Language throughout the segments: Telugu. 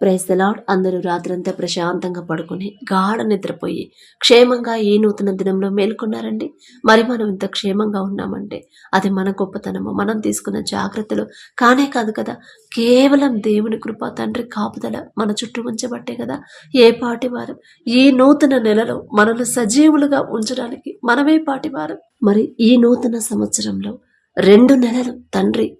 ప్రైజ్ ద అందరూ రాత్రంతా ప్రశాంతంగా పడుకుని గాఢ నిద్రపోయి క్షేమంగా ఈ నూతన దినంలో మేల్కొన్నారండి? మరి మనం ఇంత క్షేమంగా ఉన్నామంటే అది మన గొప్పతనము మనం తీసుకున్న జాగ్రత్తలు కానే కాదు కదా? కేవలం దేవుని కృప తండ్రి కాపుదల మన చుట్టూ ఉంచబట్టే కదా? ఏ పాటివారు? ఈ నూతన నెలలో మనల్ని సజీవులుగా ఉంచడానికి మనమే పాటివారు. మరి ఈ నూతన సంవత్సరంలో రెండు నెలలు తండ్రి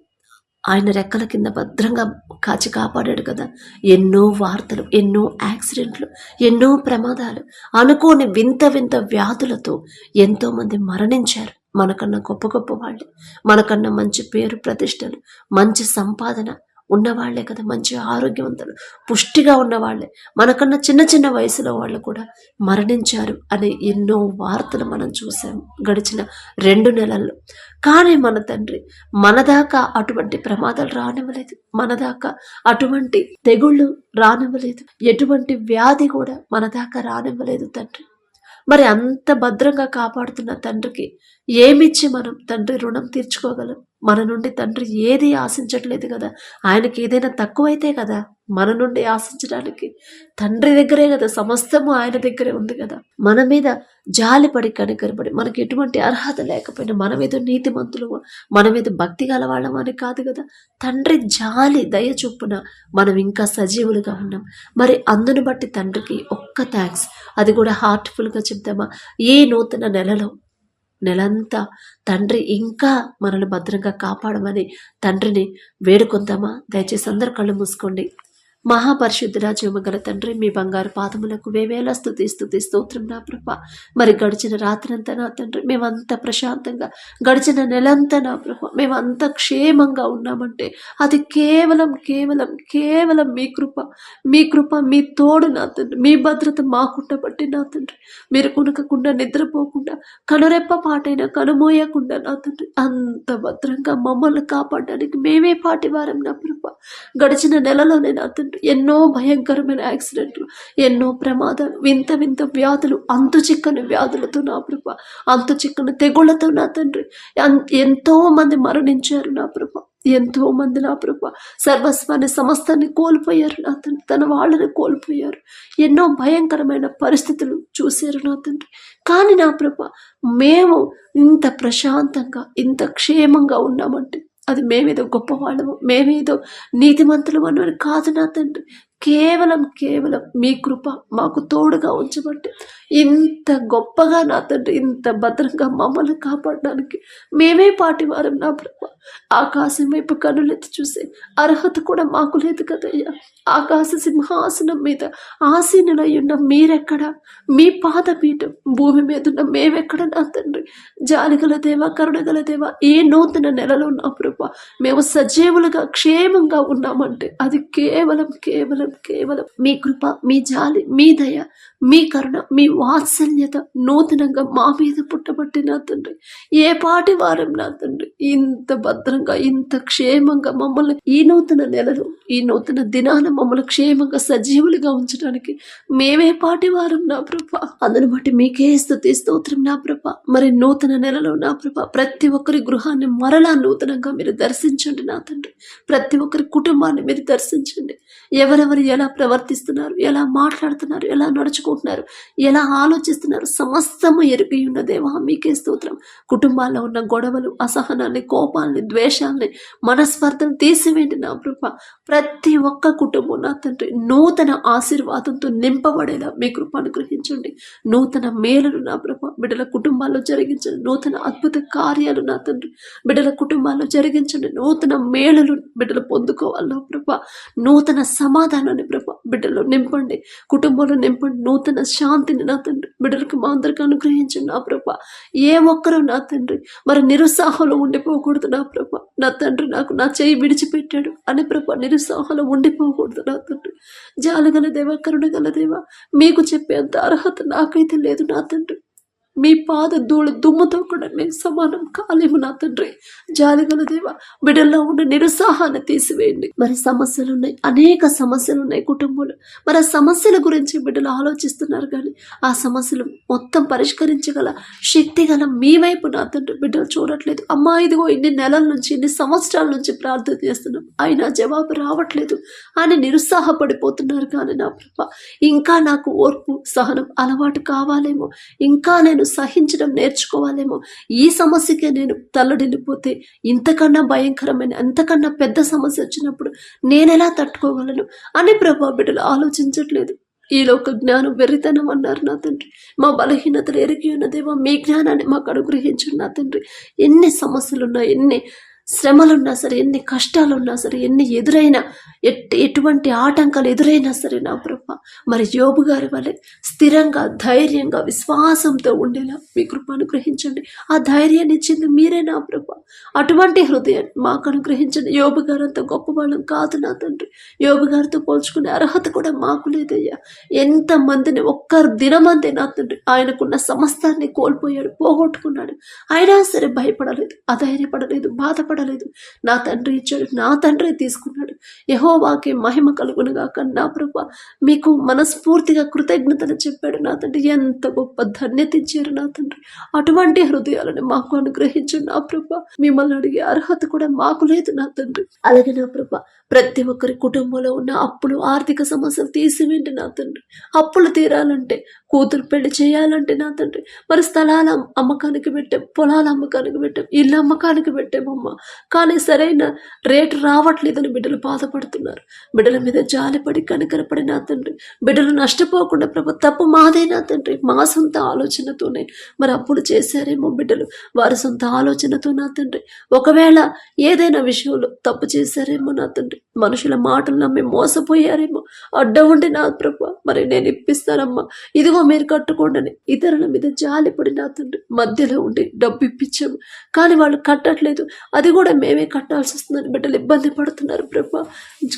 ఆయన రెక్కల కింద భద్రంగా కాచి కాపాడాడు కదా. ఎన్నో వార్తలు ఎన్నో యాక్సిడెంట్లు ఎన్నో ప్రమాదాలు అనుకోని వింత వింత వ్యాధులతో ఎంతోమంది మరణించారు. మనకన్నా గొప్ప గొప్ప వాళ్ళే మనకన్నా మంచి పేరు ప్రతిష్టలు మంచి సంపాదన ఉన్నవాళ్ళే కదా మంచి ఆరోగ్యవంతులు పుష్టిగా ఉన్నవాళ్ళే. మనకన్నా చిన్న చిన్న వయసులో వాళ్ళు కూడా మరణించారు అనే ఎన్నో వార్తలు మనం చూసాము గడిచిన రెండు నెలల్లో. కానీ మన తండ్రి మనదాకా అటువంటి ప్రమాదాలు రానివ్వలేదు. మనదాకా అటువంటి తెగుళ్ళు రానివ్వలేదు. ఎటువంటి వ్యాధి కూడా మనదాకా రానివ్వలేదు తండ్రి. మరి అంత భద్రంగా కాపాడుతున్న తండ్రికి ఏమిచ్చి మనం తండ్రి రుణం తీర్చుకోగలం? మన నుండి తండ్రి ఏది ఆశించట్లేదు కదా? ఆయనకి ఏదైనా తక్కువైతే కదా? మన నుండి ఆశించడానికి. తండ్రి దగ్గరే కదా సమస్తము ఆయన దగ్గరే ఉంది కదా. మన మీద జాలిపడి కనికరపడి మనకి ఎటువంటి అర్హత లేకపోయినా మన మీద నీతిమంతులు మన మీద భక్తి గలవాళ్ళం అని కాదు కదా. తండ్రి జాలి దయ చొప్పున మనం ఇంకా సజీవులుగా ఉన్నాం. మరి అందును బట్టి తండ్రికి ఒక్క థ్యాంక్స్ అది కూడా హార్ట్ఫుల్గా చెప్తామా ఏ నూతన నెలలో నెలంతా తండ్రి ఇంకా మనల్ని భద్రంగా కాపాడమని తండ్రిని వేడుకుందామా? దయచేసి అందరు కళ్ళు మూసుకోండి. మహాపరిశుద్ధుల జీవగల తండ్రి మీ బంగారు పాదములకు వేవేల స్థుతి స్థుతి స్తోత్రం నా ప్రభ. మరి గడిచిన రాత్రంతా నా తండ్రి మేమంతా ప్రశాంతంగా గడిచిన నెలంతా నా ప్రభ. మేమంతా క్షేమంగా ఉన్నామంటే అది కేవలం కేవలం కేవలం మీ కృప మీ కృప మీ తోడు నా తండ్రి మీ భద్రత మాకుండ బట్టి నా తండ్రి. మీరు కునకకుండా నిద్రపోకుండా కనురెప్ప పాటైనా కనుమోయకుండా నా తండ్రి. అంత భద్రంగా మమ్మల్ని కాపాడడానికి మేమే పాటివారం నా ప్రభ. గడిచిన నెలలోనే నా తండ్రి ఎన్నో భయంకరమైన యాక్సిడెంట్లు ఎన్నో ప్రమాదాలు వింత వింత వ్యాధులు అంతు చిక్కని వ్యాధులతో నా ప్రభ అంతు చిక్కని తెగుళ్ళతో నా తండ్రి ఎంతో మంది మరణించారు నా ప్రభ ఎంతో మంది నా ప్రభ సర్వస్వాన్ని సమస్తాన్ని కోల్పోయారు నా తండ్రి తన వాళ్ళని కోల్పోయారు ఎన్నో భయంకరమైన పరిస్థితులు చూశారు నా తండ్రి. కానీ నా ప్రభ మేము ఇంత ప్రశాంతంగా ఇంత క్షేమంగా ఉన్నామంటే అది మేమేదో గొప్పవాళ్ళము మేమేదో నీతిమంతులము అని కాదు నా తండ్రి. కేవలం కేవలం మీ కృప మాకు తోడుగా ఉంచబట్టి ఇంత గొప్పగా నా తండ్రి ఇంత భద్రంగా మమ్మల్ని కాపాడడానికి మేమే పాటివారం నా ప్రభు. ఆకాశం వైపు కనులెత్తి చూసే అర్హత కూడా మాకు లేదు కదయ్యా. ఆకాశ సింహాసనం మీద ఆసీనులై ఉన్న మీరెక్కడ? మీ పాదపీఠం భూమి మీద ఉన్న మేమెక్కడ నా తండ్రి? జాలిగల దేవ కరుణగల దేవ ఏ నూతన నెలలో నా ప్రభు మేము సజీవులుగా క్షేమంగా ఉన్నామంటే అది కేవలం కేవలం కేవలం మీ కృప మీ జాలి మీ దయ మీ కరుణ మీ వాత్సల్యత నూతనంగా మా మీద పుట్టబట్టి నా తండ్రి. ఏ పాటి వారం నా తండ్రి. ఇంత భద్రంగా ఇంత క్షేమంగా మమ్మల్ని ఈ నూతన నెలలు ఈ నూతన దినాన మమ్మల్ని క్షేమంగా సజీవులుగా ఉంచడానికి మేమే పాటి వారం నా ప్రభ. అందును బట్టి మీకే స్థుతి స్తోత్రం నా ప్రభ. మరి నూతన నెలలో నా ప్రభ ప్రతి ఒక్కరి గృహాన్ని మరలా నూతనంగా మీరు దర్శించండి నా తండ్రి. ప్రతి ఒక్కరి కుటుంబాన్ని మీరు దర్శించండి. ఎవరెవరు ఎలా ప్రవర్తిస్తున్నారు ఎలా మాట్లాడుతున్నారు ఎలా నడుచుకుంటున్నారు ఎలా ఆలోచిస్తున్నారు? సమస్తము ఎరిగి ఉన్న దేవా మీకే స్తోత్రం. కుటుంబాల్లో ఉన్న గొడవలు అసహనాన్ని కోపాలని ద్వేషాలని మనస్పర్ధను తీసివేయండి నా కృప. ప్రతి ఒక్క కుటుంబం నా తండ్రి నూతన ఆశీర్వాదంతో నింపబడేలా మీ కృప అనుగ్రహించండి. నూతన మేలును నా ప్రభ బిడ్డల కుటుంబాల్లో జరిగించండి నూతన అద్భుత కార్యాలు నా తండ్రి. బిడ్డల కుటుంబాల్లో జరిగించండి నూతన మేళలు బిడ్డలు పొందుకోవాలి నా ప్రభ నూతన సమాధానాన్ని ప్రభ బిడ్డలో నింపండి. కుటుంబంలో నింపండి. నూతన శాంతిని నా తండ్రి బిడ్డలకు మా అందరికీ అనుగ్రహించండి నా ప్రభ. ఏ ఒక్కరూ నా తండ్రి మరి నిరుత్సాహంలో ఉండిపోకూడదు నా ప్రభ. నా తండ్రి నాకు నా చేయి విడిచిపెట్టాడు అని ప్రభ నిరుత్సాహంలో ఉండిపోకూడదు నా తండ్రి. జాలగల దేవ కరుణగల దేవ మీకు చెప్పేంత అర్హత నాకైతే లేదు నా తండ్రి. మీ పాద ధూళి దుమ్ముతో కూడా మేము సమానం కాలేము నా తండ్రి. జాలిగల దేవ బిడ్డల్లో ఉన్న నిరుత్సాహాన్ని తీసివేయండి. మరి సమస్యలు ఉన్నాయి అనేక సమస్యలు ఉన్నాయి కుటుంబంలో. మరి ఆ సమస్యల గురించి బిడ్డలు ఆలోచిస్తున్నారు కానీ ఆ సమస్యలు మొత్తం పరిష్కరించగల శక్తి గల మీ వైపు నా తండ్రి బిడ్డలు చూడట్లేదు. అమ్మా ఇదిగో ఇన్ని నెలల నుంచి ఇన్ని సంవత్సరాల నుంచి ప్రార్థన చేస్తున్నాం. అయినా జవాబు రావట్లేదు. అని నిరుత్సాహపడిపోతున్నారు కానీ నా ప్రభ ఇంకా నాకు ఓర్పు సహనం అలవాటు కావాలేమో. ఇంకా నేను సహించడం నేర్చుకోవాలేమో? ఈ సమస్యకే నేను తల్లడిల్లిపోతే ఇంతకన్నా భయంకరమైన అంతకన్నా పెద్ద సమస్య వచ్చినప్పుడు నేనెలా తట్టుకోగలను అని ప్రభా బిడ్డలు ఆలోచించట్లేదు. ఈ లోక జ్ఞానం వెర్రితనం అన్నారు నా తండ్రి. మా బలహీనతలు ఎరిగి ఉన్నదేమో మీ జ్ఞానాన్ని మాకు అనుగ్రహించండి నా తండ్రి. ఎన్ని సమస్యలున్నా ఎన్ని శ్రమలున్నా సరే ఎన్ని కష్టాలున్నా సరే ఎన్ని ఎదురైనా ఎట్ ఎటువంటి ఆటంకాలు ఎదురైనా సరే నా ప్రభ మరి యోబు గారి వలె స్థిరంగా ధైర్యంగా విశ్వాసంతో ఉండేలా మీ కృప అనుగ్రహించండి. ఆ ధైర్యాన్ని ఇచ్చింది మీరే నా ప్రభ. అటువంటి హృదయం మాకు అనుగ్రహించండి. యోబు గారు అంత గొప్పవాళ్ళం కాదు నా తండ్రి. యోబు గారితో పోల్చుకునే అర్హత కూడా మాకు లేదయ్యా. ఎంతమందిని ఒక్క దినమందే నా తండ్రి. ఆయనకున్న సమస్తాన్ని కోల్పోయాడు పోగొట్టుకున్నాడు. అయినా సరే భయపడలేదు అధైర్యపడలేదు బాధపడలేదు. నా తండ్రి ఇచ్చాడు నా తండ్రి తీసుకున్నాడు. యహోవాకి మహిమ కలుగునుగాక. నా ప్రభ మీకు మనస్ఫూర్తిగా కృతజ్ఞతలు చెప్పాడు నా తండ్రి. ఎంత గొప్ప ధన్యత ఇచ్చారు నా తండ్రి. అటువంటి హృదయాలను మాకు అనుగ్రహించు నా ప్రభ. మిమ్మల్ని అడిగే అర్హత కూడా మాకు లేదు నా తండ్రి. అలాగే నా ప్రభ ప్రతి ఒక్కరి కుటుంబంలో ఉన్న అప్పులు ఆర్థిక సమస్యలు తీసివేంటి నా తండ్రి. అప్పులు తీరాలంటే కూతురు పెళ్ళి చేయాలంటే నా తండ్రి. మరి స్థలాల అమ్మకానికి పెట్టాం పొలాల అమ్మకానికి పెట్టాం ఇల్లు అమ్మకానికి పెట్టామమ్మ. కానీ సరైన రేటు రావట్లేదని బిడ్డలు బాధపడుతున్నారు. బిడ్డల మీద జాలిపడి కనికరపడి నా తండ్రి. బిడ్డలు నష్టపోకుండా ప్రభు తప్పు మాదే నా తండ్రి. మా సొంత ఆలోచనతోనే మరి అప్పులు చేశారేమో బిడ్డలు. వారి సొంత ఆలోచనతో నా తండ్రి. ఒకవేళ ఏదైనా విషయంలో తప్పు చేశారేమో నా తండ్రి. మనుషుల మాటలు నమ్మి మోసపోయారేమో. అడ్డ ఉండి నా ప్రభు మరి నేను ఇప్పిస్తానమ్మా. ఇదిగో మీరు కట్టుకోండి ఇతరుల మీద జాలిపడి నా తండ్రి. మధ్యలో ఉండి డబ్బు ఇప్పించాము. కానీ వాళ్ళు కట్టట్లేదు. అది కూడా మేమే కట్టాల్సి వస్తుందని బిడ్డలు ఇబ్బంది పడుతున్నారు ప్రభా.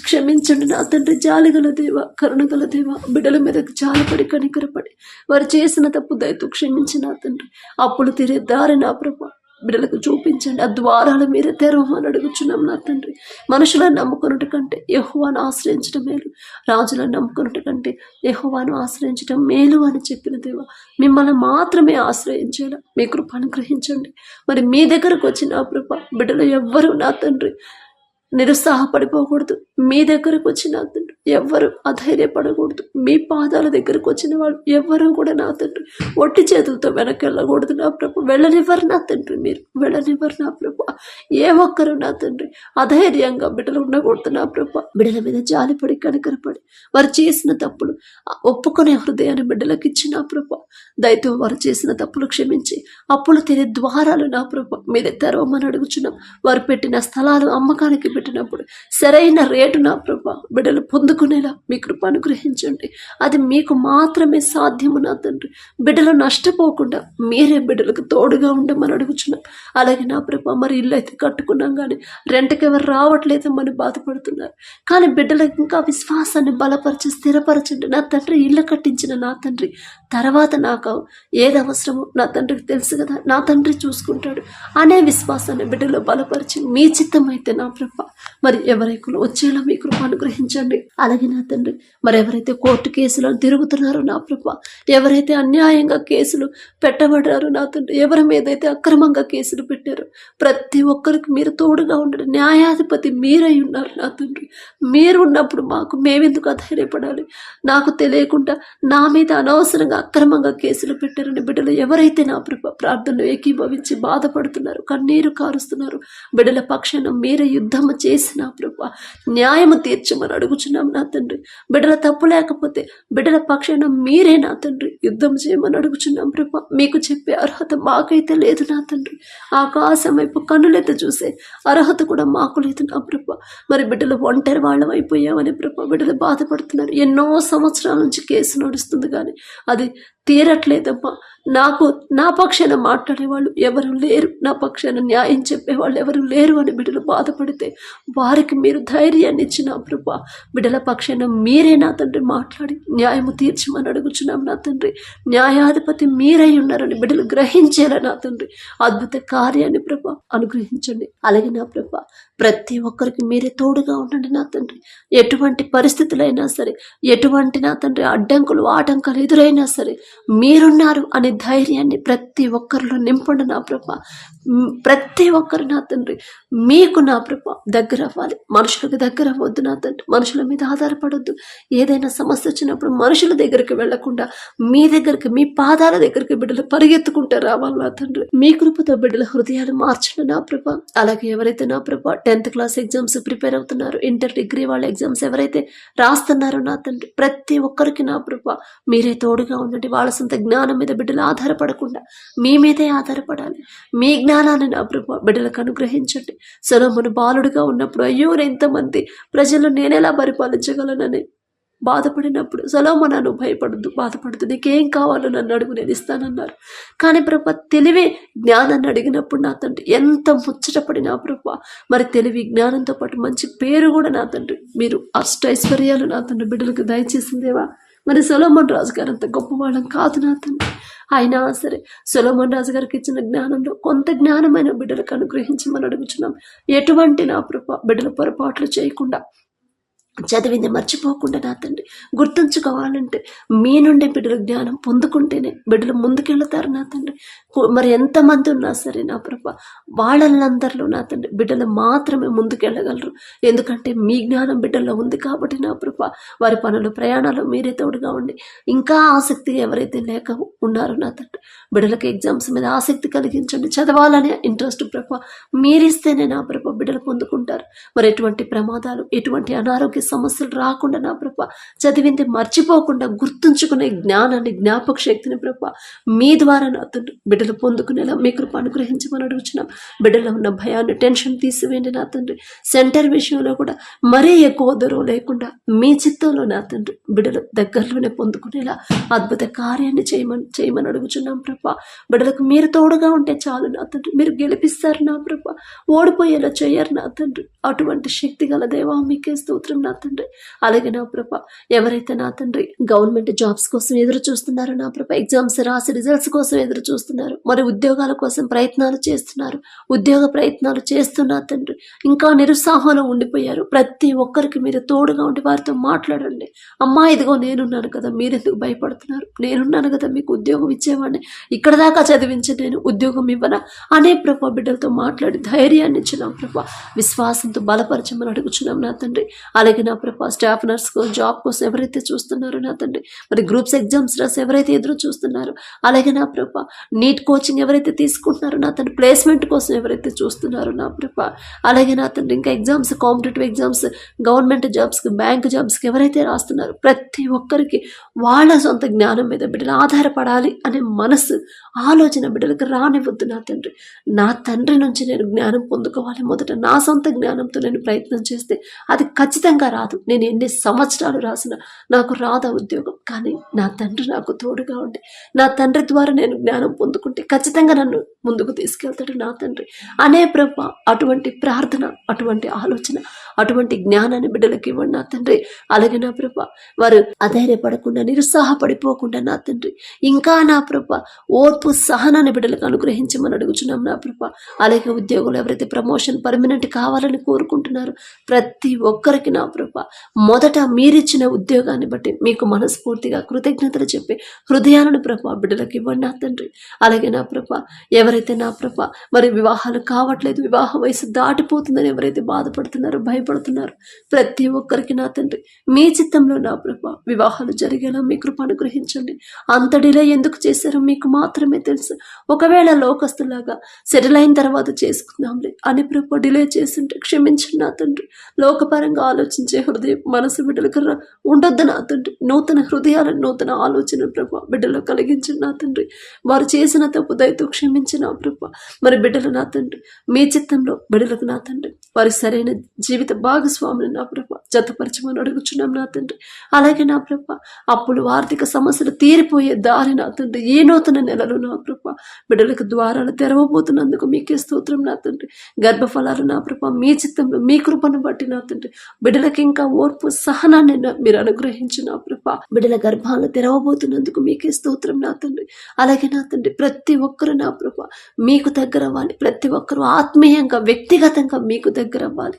క్షమించండి నా తండ్రి జాలిగల దేవ కరుణగల దేవ బిడ్డల మీద జాలిపడి కనికరపడి వారు చేసిన తప్పు దయతో క్షమించి నా తండ్రి. అప్పులు తీరే దారి నా ప్రభా. బిడ్డలకు చూపించండి. ఆ ద్వారాలు మీరే తెరవమని అడుగుచున్నాం నా తండ్రి. మనుషులను నమ్ముకున్నట్టు కంటే యహోవాను ఆశ్రయించడం మేలు. రాజులను నమ్ముకున్నట్టు కంటే యహోవాను ఆశ్రయించడం మేలు అని చెప్పిన దేవ మిమ్మల్ని మాత్రమే ఆశ్రయించేలా మీ కృప అనుగ్రహించండి మరి మీ దగ్గరకు వచ్చిన ఆ కృప బిడ్డలు ఎవ్వరు నా తండ్రి. నిరుత్సాహపడిపోకూడదు. మీ దగ్గరకు వచ్చిన తండ్రి ఎవ్వరు అధైర్యపడకూడదు. మీ పాదాల దగ్గరకు వచ్చిన వాళ్ళు ఎవ్వరూ కూడా నా తండ్రి ఒట్టి చేతులతో వెనక్కి వెళ్ళకూడదు నా ప్రభు వెళ్ళనివ్వరు నా తండ్రి మీరు. వెళ్ళనివ్వరు నా ప్రభు. ఏ ఒక్కరు నా తండ్రి అధైర్యంగా బిడ్డలు ఉండకూడదు నా ప్రభు. బిడ్డల మీద జాలిపడి కనికరపడి వారు చేసిన తప్పులు ఒప్పుకునే హృదయాన్ని బిడ్డలకు ఇచ్చిన ప్రభు. దయతో వారు చేసిన తప్పులు క్షమించి అప్పులు తినే ద్వారాలు నా ప్రభు. మీద తెరవమని అడుగుచున్నాం. వారు పెట్టిన స్థలాలు అమ్మకానికి పెట్టినప్పుడు సరైన రేటు నా ప్రభా బిడ్డలు పొందుకునేలా మీ కృప అనుగ్రహించండి. అది మీకు మాత్రమే సాధ్యము నా తండ్రి. బిడ్డలు నష్టపోకుండా మీరే బిడ్డలకు తోడుగా ఉండమని అడుగుచున్నాం. అలాగే నా ప్రభా మరి ఇల్లు అయితే కట్టుకున్నాం కానీ రెంట్కి ఎవరు రావట్లేదేమని బాధపడుతున్నారు. కానీ బిడ్డలకు ఇంకా విశ్వాసాన్ని బలపరిచి స్థిరపరచండి. నా తండ్రి ఇల్లు కట్టించిన నా తండ్రి. తర్వాత నాకు ఏది అవసరమో నా తండ్రికి తెలుసు కదా నా తండ్రి చూసుకుంటాడు. అనే విశ్వాసాన్ని బిడ్డలో బలపరిచి మీ చిత్తమైతే నా ప్రభ మరి ఎవరైకులు వచ్చేలా మీ కృప అనుగ్రహించండి. అలాగే నా తండ్రి మరి ఎవరైతే కోర్టు కేసులను తిరుగుతున్నారో నా ప్రభ ఎవరైతే అన్యాయంగా కేసులు పెట్టబడ్డారో నా తండ్రి ఎవరి మీద అయితే అక్రమంగా కేసులు పెట్టారో ప్రతి ఒక్కరికి మీరు తోడుగా ఉండడం. న్యాయాధిపతి మీరై ఉన్నారు నా తండ్రి. మీరు ఉన్నప్పుడు మాకు మేమెందుకు అధైర్యపడాలి? నాకు తెలియకుండా నా మీద అనవసరంగా అక్రమంగా కేసులు పెట్టారని బిడ్డలు ఎవరైతే నా ప్రభ ప్రార్థనలు ఏకీభవించి బాధపడుతున్నారు కన్నీరు కారుస్తున్నారు బిడ్డల పక్షాన మీరే యుద్ధం చేసిన నా న్యాయము తీర్చమని అడుగుచున్నాం నా తండ్రి. బిడ్డల తప్పు లేకపోతే బిడ్డల పక్షాన మీరే నా తండ్రి. యుద్ధం చేయమని అడుగుచున్నాం ప్రభ. మీకు చెప్పే అర్హత మాకైతే లేదు నా తండ్రి. ఆకాశం వైపు కన్నులైతే చూసే అర్హత కూడా మాకు లేదు నా ప్రభ. మరి బిడ్డలు ఒంటరి వాళ్ళం అయిపోయామని ప్రభ. బిడ్డలు బాధపడుతున్నారు. ఎన్నో సంవత్సరాల నుంచి కేసు నడుస్తుంది కానీ అది తీరట్లేదమ్మా. నాకు నా పక్షాన మాట్లాడేవాళ్ళు ఎవరు లేరు. నా పక్షాన న్యాయం చెప్పేవాళ్ళు ఎవరు లేరు అని బిడ్డలు బాధపడితే వారికి మీరు ధైర్యాన్ని ఇచ్చిన ప్రభా. బిడ్డల పక్షాన మీరే నా తండ్రి మాట్లాడి న్యాయము తీర్చమని అడుగుచున్నాం నా తండ్రి. న్యాయాధిపతి మీరై ఉన్నారని బిడ్డలు గ్రహించేలా నా తండ్రి. అద్భుత కార్యాన్ని ప్రభా అనుగ్రహించండి. అలాగే నా ప్రభా ప్రతి ఒక్కరికి మీరే తోడుగా ఉండండి నా తండ్రి. ఎటువంటి పరిస్థితులైనా సరే ఎటువంటి నా తండ్రి అడ్డంకులు ఆటంకాలు ఎదురైనా సరే మీరున్నారు అనే ధైర్యాన్ని ప్రతి ఒక్కరిలో నింపండి నా ప్రభ. ప్రతి ఒక్కరు నా తండ్రి. మీకు నా ప్రభ దగ్గర అవ్వాలి. మనుషులకు దగ్గర అవ్వద్దు నా తండ్రి. మనుషుల మీద ఆధారపడొద్దు. ఏదైనా సమస్య వచ్చినప్పుడు మనుషుల దగ్గరికి వెళ్ళకుండా మీ దగ్గరికి మీ పాదాల దగ్గరికి బిడ్డలు పరిగెత్తుకుంటే రావాలి నా తండ్రి. మీ కృపతో బిడ్డల హృదయాలు మార్చండి నా ప్రభ. అలాగే ఎవరైతే నా Prabha tenth class exams prepare అవుతున్నారు ఇంటర్ డిగ్రీ వాళ్ళ ఎగ్జామ్స్ ఎవరైతే రాస్తున్నారో నా తండ్రి ప్రతి ఒక్కరికి నా ప్రభ మీరే తోడుగా ఉండండి. వాళ్ళ సొంత జ్ఞానం మీద బిడ్డలు ఆధారపడకుండా మీ మీదే ఆధారపడాలి. మీ జ్ఞానాన్ని నా ప్రభు బిడ్డలకు అనుగ్రహించండి. సొలోమును బాలుడుగా ఉన్నప్పుడు అయ్యో ఎంతమంది ప్రజలు నేనెలా పరిపాలించగలనని బాధపడినప్పుడు సొలొమోను నన్ను భయపడద్దు బాధపడద్దు నీకేం కావాలో నన్ను అడుగు నేను ఇస్తానన్నారు. కానీ ప్రభ తెలివి జ్ఞానాన్ని అడిగినప్పుడు నా తండ్రి ఎంత ముచ్చటపడి నా ప్రభ మరి తెలివి జ్ఞానంతో పాటు మంచి పేరు కూడా నా తండ్రి. మీరు అష్టైశ్వర్యాలు నా తండ్రి బిడ్డలకు దయచేసిందేవా మరి సొలమన్ రాజు గారు అంత గొప్పవాళ్ళం కాదు నా తండ్రి. అయినా సరే సొలమన్ రాజు గారికి ఇచ్చిన జ్ఞానంలో కొంత జ్ఞానమైన బిడ్డలకు అనుగ్రహించి మనం అడుగుచున్నాం. ఎటువంటి నా ప్రభ బిడ్డల పొరపాట్లు చేయకుండా చదివింది మర్చిపోకుండా నా తండ్రి గుర్తుంచుకోవాలంటే మీ నుండి బిడ్డల జ్ఞానం పొందుకుంటేనే బిడ్డలు ముందుకెళ్తారు నా తండ్రి. మరి ఎంతమంది ఉన్నా సరే నా ప్రభ వాళ్ళందరిలో నా తండ్రి బిడ్డలు మాత్రమే ముందుకెళ్ళగలరు. ఎందుకంటే మీ జ్ఞానం బిడ్డల్లో ఉంది కాబట్టి నా ప్రభ వారి పనులు ప్రయాణాలు మీరే తోడుగా ఉండి ఇంకా ఆసక్తి ఎవరైతే లేక ఉన్నారో నా తండ్రి బిడ్డలకి ఎగ్జామ్స్ మీద ఆసక్తి కలిగించండి చదవాలనే ఇంట్రెస్ట్ ప్రభ మీరిస్తేనే నా ప్రభ బిడ్డలు పొందుకుంటారు. మరి ఎటువంటి ప్రమాదాలు ఎటువంటి అనారోగ్య సమస్యలు రాకుండా నా ప్రభ చదివింది మర్చిపోకుండా గుర్తుంచుకునే జ్ఞానాన్ని జ్ఞాపక శక్తిని ప్రభ మీ ద్వారా నా తండ్రి బిడ్డలు పొందుకునేలా మీ కృప అనుగ్రహించమని అడుగుచున్నాం. బిడ్డలో ఉన్న భయాన్ని టెన్షన్ తీసివేయండి నా తండ్రి. సెంటర్ విషయంలో కూడా మరీ ఎక్కువ దూరం లేకుండా మీ చిత్తంలో నా తండ్రి బిడ్డలు దగ్గరలోనే పొందుకునేలా అద్భుత కార్యాన్ని చేయమని చేయమని అడుగుచున్నాం ప్రభ. బిడ్డలకు మీరు తోడుగా ఉంటే చాలు నా తండ్రి. మీరు గెలిపిస్తారు నా ప్రభ. ఓడిపోయేలా చేయరు నా తండ్రి. అటువంటి శక్తి గల దేవా మీకే స్తోత్రం నా తండ్రి అలాగే నా ప్రభ ఎవరైతే నా తండ్రి గవర్నమెంట్ జాబ్స్ కోసం ఎదురు చూస్తున్నారో నా ప్రభ ఎగ్జామ్స్ రాసి రిజల్ట్స్ కోసం ఎదురు చూస్తున్నారు. మరి ఉద్యోగాల కోసం ప్రయత్నాలు చేస్తున్నారు. ఉద్యోగ ప్రయత్నాలు చేస్తున్నా తండ్రి ఇంకా నిరుత్సాహంలో ఉండిపోయారు. ప్రతి ఒక్కరికి మీరు తోడుగా ఉండి వారితో మాట్లాడండి. అమ్మా ఇదిగో నేనున్నాను కదా మీరెందుకు భయపడుతున్నారు? నేనున్నాను కదా మీకు ఉద్యోగం ఇచ్చేవాడిని. ఇక్కడ దాకా చదివించి నేను ఉద్యోగం ఇవ్వనా? అనే ప్రభా బిడ్డలతో మాట్లాడి ధైర్యాన్ని ఇచ్చినాం ప్రభా. విశ్వాసంతో బలపరచమని అడుగుచున్నాం నా తండ్రి. అలాగే నా ప్రభా స్టాఫ్ నర్స్ జాబ్ కోసం ఎవరైతే చూస్తున్నారో నా తండ్రి మరి గ్రూప్స్ ఎగ్జామ్స్ రాసి ఎవరైతే ఎదురు చూస్తున్నారో అలాగే నా ప్రభా నీట్ కోచింగ్ ఎవరైతే తీసుకుంటున్నారో నా తండ్రి ప్లేస్మెంట్ కోసం ఎవరైతే చూస్తున్నారో నా ప్రభా అలాగే నా తండ్రి ఇంకా ఎగ్జామ్స్ కాంపిటేటివ్ ఎగ్జామ్స్ గవర్నమెంట్ జాబ్స్కి బ్యాంక్ జాబ్స్కి ఎవరైతే రాస్తున్నారో ప్రతి ఒక్కరికి వాళ్ళ సొంత జ్ఞానం మీద బిడ్డలు ఆధారపడాలి అనే మనసు ఆలోచన బిడ్డలకు రానివ్వద్దు నా తండ్రి. నా తండ్రి నుంచి నేను జ్ఞానం పొందుకోవాలి. మొదట నా సొంత జ్ఞానంతో నేను ప్రయత్నం చేస్తే అది ఖచ్చితంగా రాదు. నేను ఎన్ని సంవత్సరాలు రాసిన నాకు రాదా ఉద్యోగం? కానీ నా తండ్రి నాకు తోడుగా ఉండి నా తండ్రి ద్వారా నేను జ్ఞానం పొందుకుంటే ఖచ్చితంగా నన్ను ముందుకు తీసుకెళ్తాడు నా తండ్రి. అనే ప్రభ అటువంటి ప్రార్థన అటువంటి ఆలోచన అటువంటి జ్ఞానాన్ని బిడ్డలకు ఇవ్వండి నా తండ్రి. అలాగే నా ప్రభ వారు అధైర్యపడకుండా నిరుత్సాహపడిపోకుండా నా తండ్రి. ఇంకా నా ప్రభ ఓర్పు సహనాన్ని బిడ్డలకు అనుగ్రహించమని అడుగుచున్నాం నా ప్రభ. అలాగే ఉద్యోగులు ఎవరైతే ప్రమోషన్ పర్మనెంట్ కావాలని కోరుకుంటున్నారో ప్రతి ఒక్కరికి నా ప్రభ మొదట మీరిచ్చిన ఉద్యోగాన్ని బట్టి మీకు మనస్ఫూర్తిగా కృతజ్ఞతలు చెప్పి హృదయాలను ప్రభ బిడ్డలకు ఇవ్వండి నా తండ్రి. అలాగే నా ప్రభ ఎవరైతే నా ప్రభ మరి వివాహాలు కావట్లేదు వివాహ వయసు దాటిపోతుందని ఎవరైతే బాధపడుతున్నారో భయపడుతున్నారు ప్రతి ఒక్కరికి నా తండ్రి మీ చిత్తంలో నా ప్రభ వివాహాలు జరిగేలా మీ కృప అనుగ్రహించండి. అంత డిలే ఎందుకు చేశారో మీకు మాత్రమే తెలుసు. ఒకవేళ లోకస్తులాగా సెటిల్ అయిన తర్వాత చేసుకుందాంలే అని ప్రభ డిలే చేస్తుంటే క్షమించండి నా తండ్రి. లోకపరంగా ఆలోచించే హృదయం మనసు బిడ్డలకు ఉండొద్దు నా తండ్రి. నూతన హృదయాలను నూతన ఆలోచన ప్రభ బిడ్డలో కలిగించండి నా తండ్రి. వారు చేసిన తప్పు దయతో క్షమించిన ప్రభ. మరి బిడ్డలు నా తండ్రి మీ చిత్తంలో బిడ్డలకు నా తండ్రి. వారి సరైన జీవిత జీవిత భాగస్వామిని నా ప్రభ. జతపరచమని అడుగుచున్నాం నా తండ్రి. అలాగే నా ప్రభ అప్పులు ఆర్థిక సమస్యలు తీరిపోయే దారి నా తండ్రి. ఏ నూతన నెలలు నా ప్రభ బిడ్డలకు ద్వారాలు తెరవబోతున్నందుకు మీకే స్తోత్రం నా తండ్రి. గర్భఫలాలు నా ప్రభ మీ చిత్తంలో మీ కృపను బట్టి నా తండ్రి. బిడ్డలకి ఇంకా ఓర్పు సహనాన్ని మీరు అనుగ్రహించి నా ప్రభ. బిడ్డల గర్భాలు తెరవబోతున్నందుకు మీకే స్తోత్రం నా తండ్రి. అలాగే నా తండ్రి ప్రతి ఒక్కరు నా ప్రభ మీకు దగ్గర అవ్వాలి ప్రతి ఒక్కరూ ఆత్మీయంగా వ్యక్తిగతంగా మీకు దగ్గర అవ్వాలి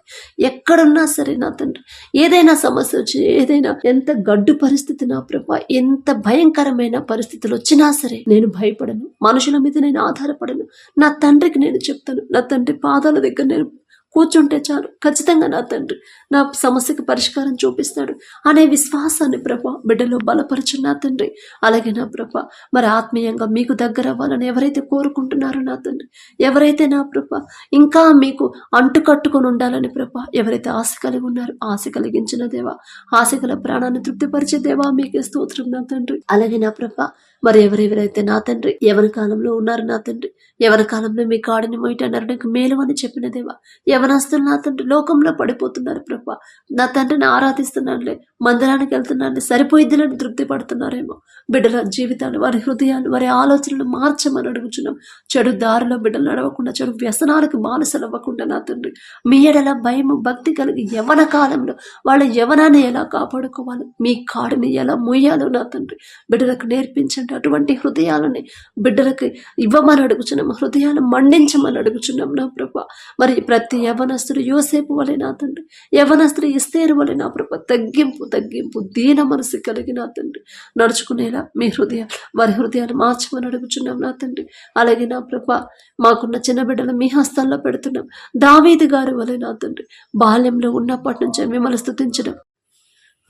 ఎక్కడున్నా సరే నా తండ్రి ఏదైనా సమస్య వచ్చి ఏదైనా ఎంత గడ్డు పరిస్థితి నా ప్రభా ఎంత భయంకరమైన పరిస్థితులు వచ్చినా సరే నేను భయపడను. మనుషుల మీద నేను ఆధారపడను. నా తండ్రికి నేను చెప్తాను. నా తండ్రి పాదాల దగ్గర నేను కూర్చుంటే చాలు. ఖచ్చితంగా నా తండ్రి నా సమస్యకి పరిష్కారం చూపిస్తాడు. అనే విశ్వాసాన్ని ప్రభ బిడ్డలో బలపరచు నా తండ్రి. అలాగే నా ప్రభ మరి ఆత్మీయంగా మీకు దగ్గర అవ్వాలని ఎవరైతే కోరుకుంటున్నారో నా తండ్రి ఎవరైతే నా ప్రభ ఇంకా మీకు అంటుకట్టుకొని ఉండాలని ప్రభ ఎవరైతే ఆశ కలిగి ఉన్నారో ఆశ కలిగించిన దేవా ఆశ గల ప్రాణాన్ని తృప్తిపరిచే దేవా మీకే స్తోత్రం నా తండ్రి. అలాగే నా ప్రభ మరి ఎవరెవరైతే నా తండ్రి ఎవరి కాలంలో ఉన్నారు నా తండ్రి ఎవరి కాలంలో మీ కాడిని మొయ్యటన్నారు నాకు మేలు అని చెప్పిన దేవా యవనస్తులు నా తండ్రి లోకంలో పడిపోతున్నారు ప్రభ. నా తండ్రిని ఆరాధిస్తున్నానులే మందిరానికి వెళ్తున్నాను సరిపోయిద్దులని తృప్తి పడుతున్నారేమో. బిడ్డల జీవితాలు వారి హృదయాలు వారి ఆలోచనలు మార్చమని అడుగుచున్నాం. చెడు దారిలో బిడ్డలు నడవకుండా చెడు వ్యసనాలకు బానిసలు అవ్వకుండా నా తండ్రి. మీ ఎడల భయము భక్తి కలిగి యవన కాలంలో వాళ్ళ యవనాన్ని ఎలా కాపాడుకోవాలి మీ కాడిని ఎలా మొయ్యాలో నా తండ్రి. బిడ్డలకు నేర్పించండి అటువంటి హృదయాలని బిడ్డలకి ఇవ్వమని అడుగుచున్నాం. హృదయాలు మండించమని అడుగుచున్నాం నా ప్రభ. మరి ప్రతి యవనస్తుడు యోసేపు వలె నా తండ్రి. యవనస్తుడు ఇస్తేరు వలె నా ప్రభ. తగ్గింపు తగ్గింపు దీన మనసు కలిగి నా తండ్రి. నడుచుకునేలా మీ హృదయం వారి హృదయాలు మార్చమని అడుగుచున్నాం నా తండ్రి. అలాగే నా ప్రభ మాకున్న చిన్న బిడ్డలు మీ హస్తాల్లో పెడుతున్నాం. దావీది గారి వలె నా తండ్రి. బాల్యంలో ఉన్నప్పటి నుంచే మిమ్మల్ని స్థుతించడం.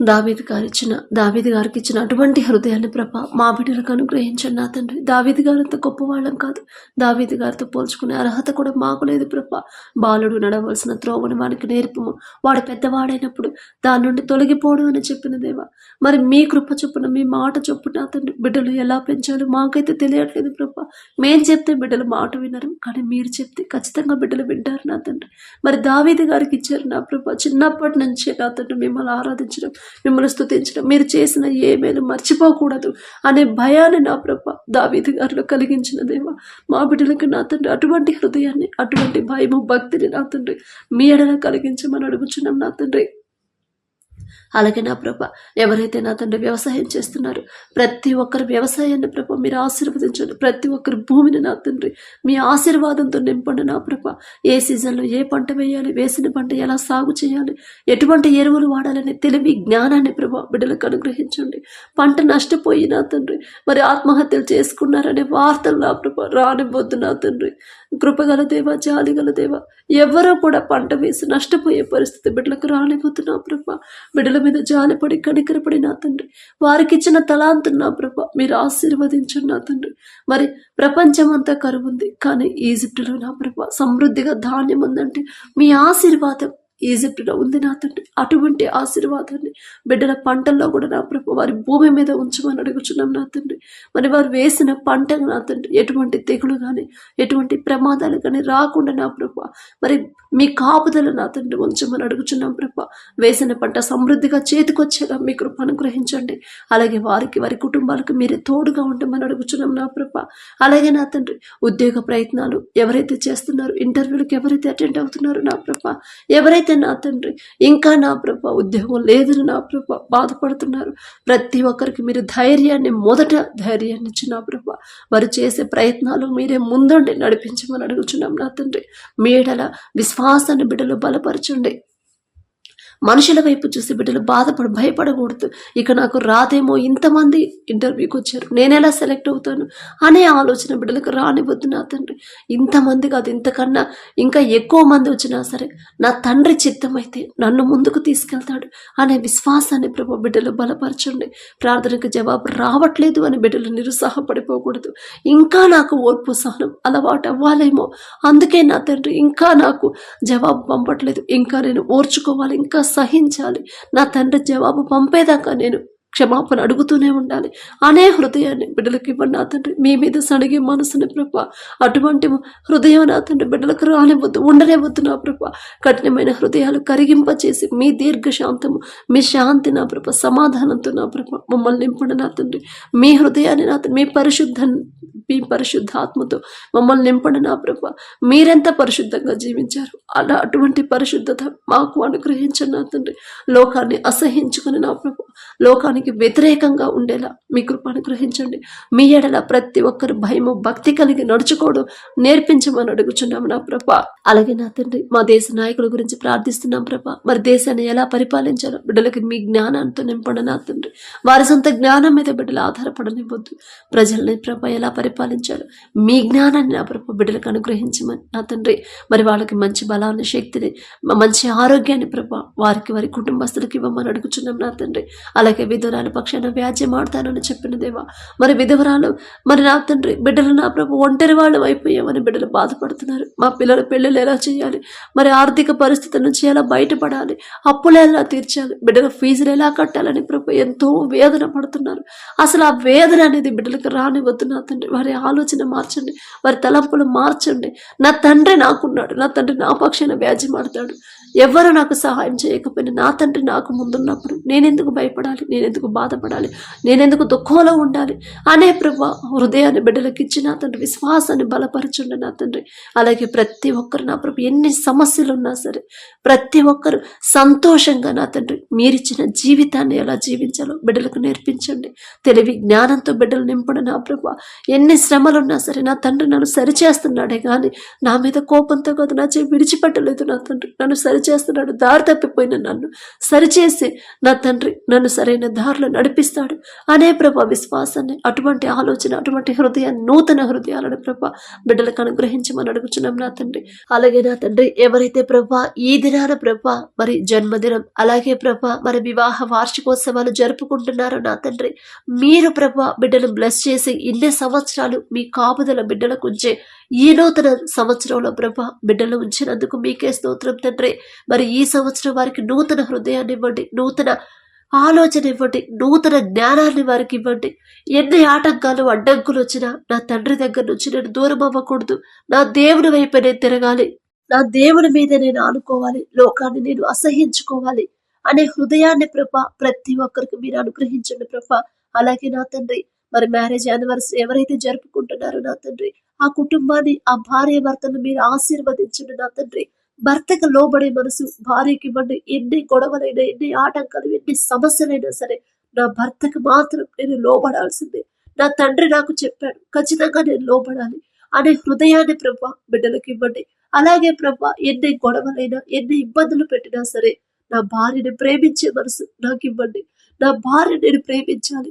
దావీద్ గారు ఇచ్చిన దావీద్ గారికి ఇచ్చిన అటువంటి హృదయాన్ని ప్రభ మా బిడ్డలకు అనుగ్రహించండి నా తండ్రి. దావీది గారంత గొప్పవాళ్ళం కాదు. దావీద్ గారితో పోల్చుకునే అర్హత కూడా మాకు లేదు ప్రభ. బాలుడు నడవలసిన త్రోవని వానికి నేర్పము. వాడు పెద్దవాడైనప్పుడు దాని నుండి తొలగిపోవడం అని చెప్పిన దేవా. మరి మీ కృప చొప్పున మీ మాట చొప్పున తండ్రి బిడ్డలు ఎలా పెంచాలో మాకైతే తెలియట్లేదు ప్రభ. మేం చెప్తే బిడ్డలు మాట వినరు కానీ మీరు చెప్తే ఖచ్చితంగా బిడ్డలు వింటారు నా తండ్రి. మరి దావీద్ గారికి ఇచ్చారు నా ప్రభ. చిన్నప్పటి నుంచే నా తండ్రి మిమ్మల్ని ఆరాధించడం మిమ్మల్ని స్థుతించడం మీరు చేసిన ఏ మేలు మర్చిపోకూడదు అనే భయాన్ని నా ప్రభ దావీది గారిలో కలిగించిన దేవ. మా బిడ్డలకు నా తండ్రి అటువంటి హృదయాన్ని అటువంటి భయము భక్తిని నా తండ్రి మీ ఎడల కలిగించమని అడుగుచున్నాం నా తండ్రి. అలాగే నా ప్రభ ఎవరైతే నా తండ్రి వ్యవసాయం చేస్తున్నారు ప్రతి ఒక్కరు వ్యవసాయాన్ని ప్రభ మీరు ఆశీర్వదించండి. ప్రతి ఒక్కరి భూమిని నా తండ్రి మీ ఆశీర్వాదంతో నింపండి నా ప్రభ. ఏ సీజన్లో ఏ పంట వేయాలి వేసిన పంట ఎలా సాగు చేయాలి ఎటువంటి ఎరువులు వాడాలని తెలివి జ్ఞానాన్ని ప్రభ బిడ్డలకు అనుగ్రహించండి. పంట నష్టపోయి నా తండ్రి మరి ఆత్మహత్యలు చేసుకున్నారనే వార్తలు నా ప్రభ రానివ్వద్దు నా తండ్రి. కృపగల దేవ జాలిగల దేవ ఎవరో కూడా పంట వేసి నష్టపోయే పరిస్థితి బిడ్డలకు రానివ్వద్దు నా ప్రభ. బిడ్డల మీద జాలిపడి కనికరపడి నా తండ్రి. వారికి ఇచ్చిన తలాంతు నా ప్రభ. మీరు ఆశీర్వదించండి నా తండ్రి. మరి ప్రపంచం అంతా కరువు ఉంది కానీ ఈజిప్టులో నా ప్రభ. సమృద్ధిగా ధాన్యం ఉందంటే మీ ఆశీర్వాదం ఈజిప్టులో ఉంది నా తండ్రి. అటువంటి ఆశీర్వాదాన్ని బిడ్డల పంటల్లో కూడా నా ప్రభు వారి భూమి మీద ఉంచమని అడుగుచున్నాం నా తండ్రి. మరి వారు వేసిన పంట నా తండ్రి. ఎటువంటి తెగులు కానీ ఎటువంటి ప్రమాదాలు కానీ రాకుండా నా ప్రభు మరి మీ కాపుదల నా తండ్రి ఉంచమని అడుగుచున్నాం ప్రభు వేసిన పంట సమృద్ధిగా చేతికొచ్చేలా మీ కృప అనుగ్రహించండి. అలాగే వారికి వారి కుటుంబాలకు మీరే తోడుగా ఉండమని అడుగుచున్నాం నా ప్రభ అలాగే నా తండ్రి ఉద్యోగ ప్రయత్నాలు ఎవరైతే చేస్తున్నారో ఇంటర్వ్యూలకు ఎవరైతే అటెండ్ అవుతున్నారో నా ప్రభ ఎవరైతే నా తండ్రి ఇంకా నా ప్రభ ఉద్యోగం లేదని నా ప్రభ బాధపడుతున్నారు. ప్రతి ఒక్కరికి మీరు ధైర్యాన్ని మొదట ధైర్యాన్ని ఇచ్చి నా ప్రభ వారు చేసే ప్రయత్నాలు మీరే ముందుండి నడిపించమని అడుగుచున్నాం నా తండ్రి. మీడల విశ్వాసాన్ని బిడ్డలు బలపరచండి. మనుషుల వైపు చూసి బిడ్డలు బాధపడ భయపడకూడదు. ఇక నాకు రాదేమో ఇంతమంది ఇంటర్వ్యూకి వచ్చారు. నేను ఎలా సెలెక్ట్ అవుతాను అనే ఆలోచన బిడ్డలకు రానివద్దు నా తండ్రి. ఇంతమంది కాదు ఇంతకన్నా ఇంకా ఎక్కువ మంది వచ్చినా సరే నా తండ్రి చిత్తం అయితే నన్ను ముందుకు తీసుకెళ్తాడు అనే విశ్వాసాన్ని ప్రభు బిడ్డలు బలపరచండి. ప్రార్థనకు జవాబు రావట్లేదు అని బిడ్డలు నిరుత్సాహపడిపోకూడదు. ఇంకా నాకు ఓర్పు సహనం అలవాటు అవ్వాలేమో. అందుకే నా తండ్రి ఇంకా నాకు జవాబు పంపట్లేదు. ఇంకా నేను ఓర్చుకోవాలి ఇంకా సహించాలి. నా తండ్రి జవాబు పంపేదాకా నేను క్షమాపణ అడుగుతూనే ఉండాలి. అనే హృదయాన్ని బిడ్డలకు ఇవ్వండి నా తండ్రి. మీ మీద సడిగే మనసుని ప్రభ అటువంటి హృదయం నా తండ్రి బిడ్డలకు రానివ్వద్దు ఉండనివ్వద్దు నా ప్రభ. కఠినమైన హృదయాలు కరిగింపచేసి మీ దీర్ఘశాంతము మీ శాంతి నా ప్రభ సమాధానంతో నా ప్రభ మమ్మల్ని నింపండి నా తండ్రి. మీ హృదయాన్ని నా మీ పరిశుద్ధ మీ పరిశుద్ధాత్మతో మమ్మల్ని నింపండి నా ప్రభ. మీరెంత పరిశుద్ధంగా జీవించారు? అలా అటువంటి పరిశుద్ధత మాకు అనుగ్రహించండి నా తండ్రి. లోకాన్ని అసహించుకుని నా ప్రభ. లోకానికి వ్యతిరేకంగా ఉండేలా మీ కృప అనుగ్రహించండి. మీ ఎడల ప్రతి ఒక్కరు భయము భక్తి కలిగి నడుచుకోవడం నేర్పించమని అడుగుచున్నాము నా ప్రభ. అలాగే నా తండ్రి మా దేశ నాయకుల గురించి ప్రార్థిస్తున్నాం ప్రభ. మరి దేశాన్ని ఎలా పరిపాలించాలో బిడ్డలకి మీ జ్ఞానంతో నింపండి నా తండ్రి. వారి సొంత జ్ఞానం మీద బిడ్డలు ఆధారపడనివ్వద్దు. ప్రజల్ని ప్రభ ఎలా పరిపాలించాలో మీ జ్ఞానాన్ని నా ప్రభు బిడ్డలకు అనుగ్రహించమని నా తండ్రి మరి వాళ్ళకి మంచి బలాన్ని శక్తిని మంచి ఆరోగ్యాన్ని ప్రభా వారికి వారి కుటుంబస్తులకి ఇవ్వమని అడుగుచున్నాం నా తండ్రి. అలాగే విధురాలు పక్షాన వ్యాజ్యం ఆడతానని చెప్పిన దేవా మరి విధవరాలు మరి నా తండ్రి బిడ్డలు నా ప్రభు ఒంటరి వాళ్ళు అయిపోయామని బిడ్డలు బాధపడుతున్నారు. మా పిల్లల పెళ్ళిళ్ళు ఎలా చేయాలి? మరి ఆర్థిక పరిస్థితుల నుంచి ఎలా బయటపడాలి? అప్పులు ఎలా తీర్చాలి? బిడ్డల ఫీజులు ఎలా కట్టాలని ప్రభు ఎంతో వేదన పడుతున్నారు. అసలు ఆ వేదన అనేది బిడ్డలకు రానివద్దు నా తండ్రి. వారి ఆలోచన మార్చండి వారి తలంపులు మార్చండి. నా తండ్రి నాకున్నాడు నా తండ్రి నా పక్షాన వ్యాధి ఆడతాడు ఎవరు నాకు సహాయం చేయకపోయినా నా తండ్రి నాకు ముందున్నప్పుడు నేనెందుకు భయపడాలి నేనెందుకు బాధపడాలి నేనెందుకు దుఃఖంలో ఉండాలి? అనే ప్రభా హృదయాన్ని బిడ్డలకు ఇచ్చి నా తండ్రి విశ్వాసాన్ని బలపరచుండే నా తండ్రి. అలాగే ప్రతి ఒక్కరు నా ప్రభు ఎన్ని సమస్యలు ఉన్నా సరే ప్రతి ఒక్కరు సంతోషంగా నా తండ్రి మీరిచ్చిన జీవితాన్ని ఎలా జీవించాలో బిడ్డలకు నేర్పించండి. తెలివి జ్ఞానంతో బిడ్డలు నింపడం నా ప్రభు. ఎన్ని శ్రమలున్నా సరే నా తండ్రి నన్ను సరిచేస్తున్నాడే కానీ నా మీద కోపంతో కాదు నా చేయి విడిచిపెట్టలేదు నా తండ్రి. నన్ను సరిచేస్తున్నాడు దారి తప్పిపోయిన నన్ను సరిచేసి నా తండ్రి నన్ను సరైన దారిలో నడిపిస్తాడు. అనే ప్రభ విశ్వాసాన్ని అటువంటి ఆలోచన అటువంటి హృదయాన్ని నూతన హృదయాలను ప్రభ బిడ్డలకు అనుగ్రహించమని అడుగుచున్నాం నా తండ్రి. అలాగే నా తండ్రి ఎవరైతే ప్రభా ఈ దినాన ప్రభా మరి జన్మదినం అలాగే ప్రభా మరి వివాహ వార్షికోత్సవాలు జరుపుకుంటున్నారో నా తండ్రి మీరు ప్రభా బిడ్డలు బ్లెస్ చేసి ఇన్ని సంవత్సరాలు మీ కాపుదల బిడ్డలకు ఉంచే ఈ నూతన సంవత్సరంలో ప్రభా బిడ్డలు ఉంచినందుకు మీకే స్తోత్రం తండ్రి. మరి ఈ సంవత్సరం వారికి నూతన హృదయాన్ని ఇవ్వండి నూతన ఆలోచన ఇవ్వండి నూతన జ్ఞానాన్ని వారికి ఇవ్వండి. ఎన్ని ఆటంకాలు అడ్డంకులు వచ్చినా నా తండ్రి దగ్గర నుంచి నేను దూరం అవ్వకూడదు. నా దేవుని వైపు నేను తిరగాలి. నా దేవుని మీద నేను ఆనుకోవాలి. లోకాన్ని నేను అసహించుకోవాలి అనే హృదయాన్ని ప్రభ ప్రతి ఒక్కరికి మీరు అనుగ్రహించండి ప్రభ. అలాగే నా తండ్రి మరి మ్యారేజ్ యానివర్సరీ ఎవరైతే జరుపుకుంటున్నారో నా తండ్రి ఆ కుటుంబాన్ని ఆ భార్య భర్తను మీరు ఆశీర్వదించండి నా తండ్రి. భర్తకు లోబడే మనసు భార్యకి ఇవ్వండి. ఎన్ని గొడవలైనా ఎన్ని ఆటంకాలు ఎన్ని సమస్యలైనా సరే నా భర్తకు మాత్రం నేను లోబడాల్సిందే. నా తండ్రి నాకు చెప్పాడు ఖచ్చితంగా నేను లోబడాలి అనే హృదయాన్ని ప్రభ బిడ్డలకు ఇవ్వండి. అలాగే ప్రభ ఎన్ని గొడవలైనా ఎన్ని ఇబ్బందులు పెట్టినా సరే నా భార్యని ప్రేమించే మనసు నాకు ఇవ్వండి. నా భార్య నేను ప్రేమించాలి.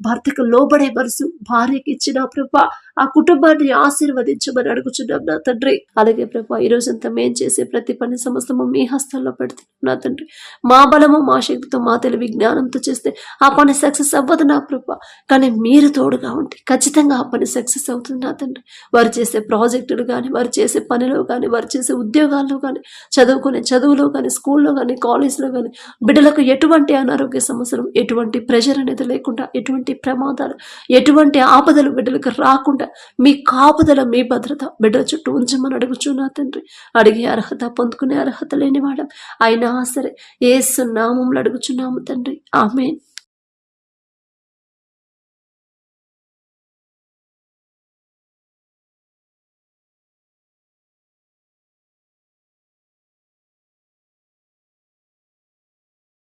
భర్తకు లోబడే మనసు భార్యకి ఇచ్చిన ప్రభా ఆ కుటుంబాన్ని ఆశీర్వదించమని అడుగుచున్నాం నా తండ్రి. అలాగే ప్రభా ఈ రోజంతా మేం చేసే ప్రతి పని సమస్తము మీ హస్తాల్లో పెడుతున్నాం నా తండ్రి. మా బలము మా శక్తితో మా తెలివి జ్ఞానంతో చేస్తే ఆ పని సక్సెస్ అవ్వదు నా ప్రభా. కానీ మీరు తోడుగా ఉంటే ఖచ్చితంగా ఆ పని సక్సెస్ అవుతుంది నా తండ్రి. వారు చేసే ప్రాజెక్టులు కానీ వారు చేసే పనిలో కానీ వారు చేసే ఉద్యోగాల్లో కానీ చదువుకునే చదువులో కానీ స్కూల్లో కానీ కాలేజ్లో కానీ బిడ్డలకు ఎటువంటి అనారోగ్య సమస్యలు ఎటువంటి ప్రెషర్ అనేది లేకుండా ఎటువంటి ప్రమాదాలు ఎటువంటి ఆపదలు బిడ్డలకు రాకుండా మీ కాపుదల మీ భద్రత బిడ్డల చుట్టూ ఉంచమని అడుగుచు నా తండ్రి. అడిగే అర్హత పొందుకునే అర్హత లేని అయినా సరే ఏసు నామంలో అడుగుచున్నాము తండ్రి. ఆమె